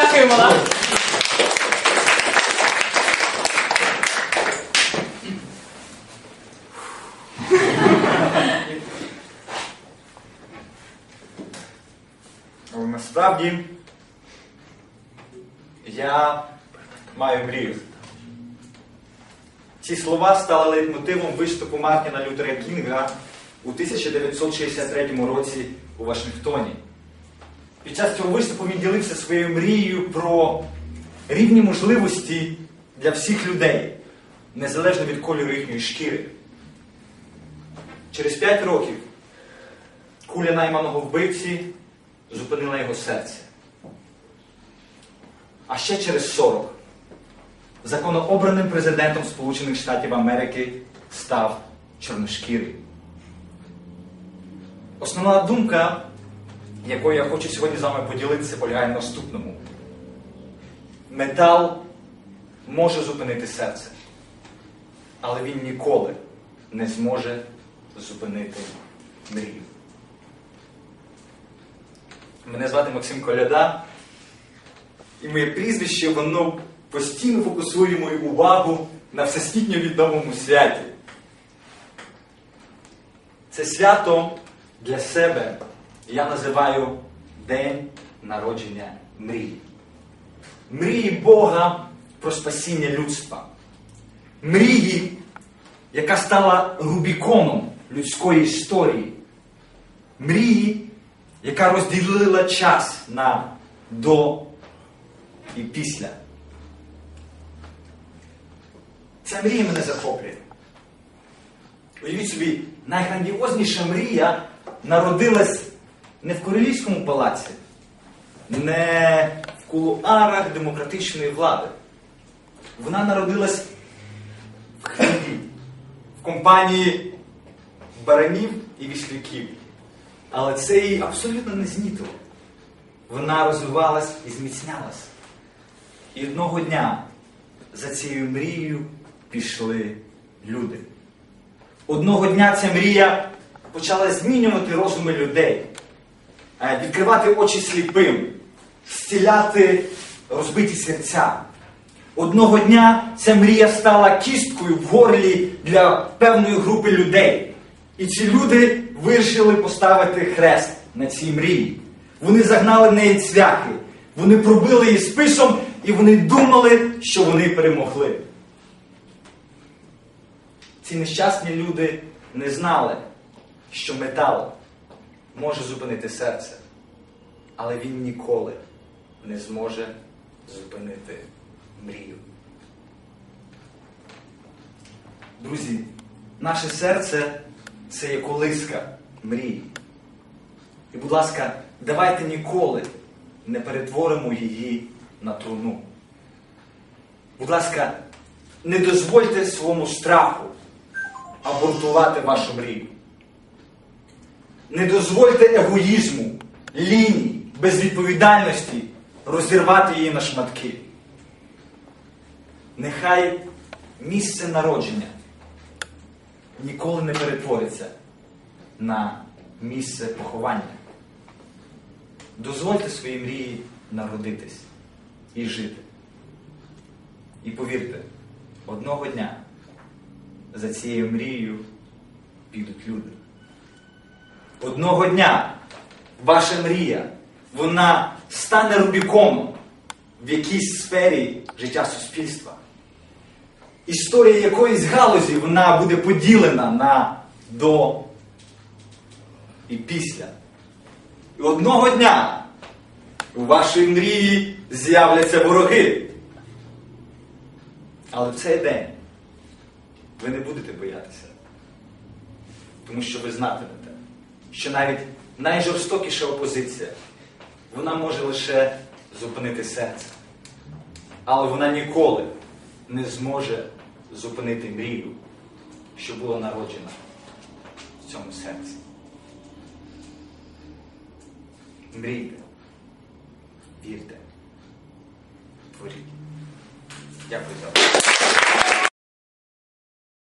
Дякуємо вам. Насправді я маю мрію. Ці слова стали лейтмотивом виступу Мартіна Лютера Кінга у 1963 році у Вашингтоні. Під час цього виступу він ділився своєю мрією про рівні можливості для всіх людей, незалежно від кольору їхньої шкіри. Через п'ять років куля найманого вбивці зупинила його серце. А ще через 40 законообраним президентом Сполучених Штатів Америки став чорношкірий. Основна думка, якою я хочу сьогодні з вами поділитися, полягає в наступному. Метал може зупинити серце, але він ніколи не зможе зупинити мрію. Мене звати Максим Коляда, і моє прізвище воно постійно фокусує мою увагу на всесвітньо відомому святі. Це свято для себе я називаю День народження мрії. Мрії Бога про спасіння людства. Мрії, яка стала Рубіконом людської історії. Мрії, яка розділила час на до і після. Ця мрія мене захоплює. Уявіть собі, найграндіозніша мрія народилась не в королівському палаці, не в кулуарах демократичної влади. Вона народилась в хлібі, в компанії баранів і віслюків. Але це її абсолютно не знітило. Вона розвивалась і зміцнялась. І одного дня за цією мрією пішли люди. Одного дня ця мрія почала змінювати розуми людей, відкривати очі сліпим, зціляти розбиті серця. Одного дня ця мрія стала кісткою в горлі для певної групи людей. І ці люди вирішили поставити хрест на цій мрії. Вони загнали в неї цвяхи, вони пробили її списом, і вони думали, що вони перемогли. Ці нещасні люди не знали, що метал може зупинити серце, але він ніколи не зможе зупинити мрію. Друзі, наше серце це є колиска мрії. І, будь ласка, давайте ніколи не перетворимо її на труну. Будь ласка, не дозвольте своєму страху абортувати вашу мрію. Не дозвольте егоїзму, лінії, безвідповідальності розірвати її на шматки. Нехай місце народження ніколи не перетвориться на місце поховання. Дозвольте своїй мрії народитись і жити. І повірте, одного дня за цією мрією підуть люди. Одного дня ваша мрія, вона стане Рубіконом в якійсь сфері життя суспільства. Історія якоїсь галузі вона буде поділена на до і після. І одного дня у вашій мрії з'являться вороги. Але в цей день ви не будете боятися. Тому що ви знатимете, що навіть найжорстокіша опозиція, вона може лише зупинити серце. Але вона ніколи не зможе зупинити мрію, що була народжена в цьому серці. Мрійте, вірте, творіть. Дякую за увагу.